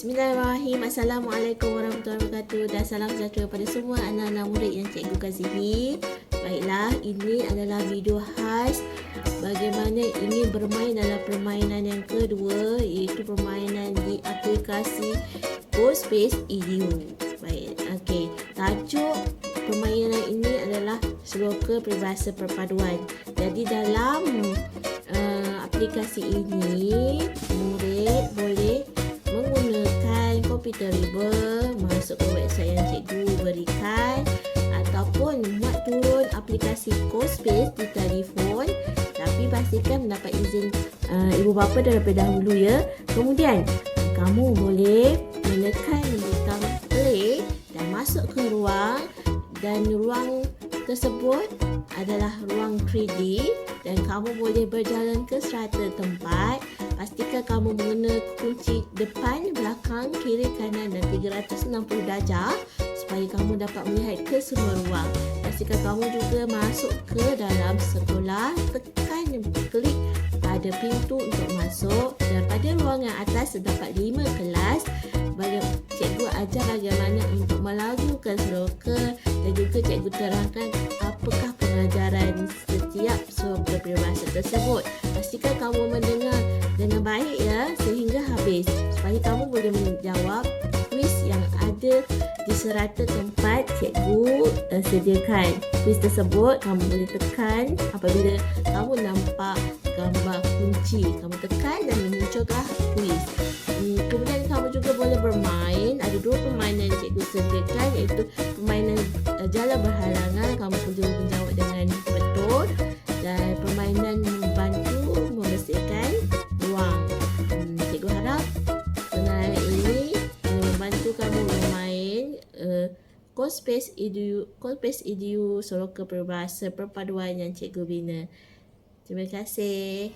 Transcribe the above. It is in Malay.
Bismillahirrahmanirrahim. Assalamualaikum warahmatullahi wabarakatuh dan salam sejahtera pada semua anak-anak murid yang cikgu kasihi. Baiklah, ini adalah video khas bagaimana ingin bermain dalam permainan yang kedua iaitu permainan di aplikasi GoSpace Edu. Baik, okey. Tajuk permainan ini adalah Sloka Peribahasa Perpaduan. Jadi dalam uh, aplikasi ini murid boleh komputer riba masuk ke website yang cikgu berikan ataupun muat turun aplikasi CoSpace di telefon tapi pastikan mendapat izin uh, ibu bapa terlebih dahulu ya. Kemudian kamu boleh menekan butang play dan masuk ke ruang dan ruang tersebut adalah ruang 3D dan kamu boleh berjalan ke serata tempat pastikan kamu mengena kunci depan, belakang, kiri, kanan dan 360 darjah supaya kamu dapat melihat ke semua ruang. Pastikan kamu juga masuk ke dalam sekolah. Tekan klik pada pintu untuk masuk. Dan pada ruangan atas terdapat 5 kelas. Bagi cikgu ajar bagaimana untuk melagukan sloka dan juga cikgu terangkan apakah pengajaran setiap sloka peribahasa tersebut. Pastikan kamu mendengar dengan baik ya sehingga habis supaya kamu boleh menjawab kuis yang ada di serata tempat cikgu uh, sediakan. Kuis tersebut kamu boleh tekan apabila kamu nampak gambar kunci. Kamu tekan dan muncullah kuis. Hmm, kemudian kamu juga boleh bermain. Ada dua permainan cikgu sediakan iaitu permainan uh, jala berhalangan. Kamu perlu menjawab dengan betul dan permainan membantu membantu kamu bermain uh, Cospace Edu Cospace Edu Soloka Peribahasa Perpaduan yang cikgu bina. Terima kasih.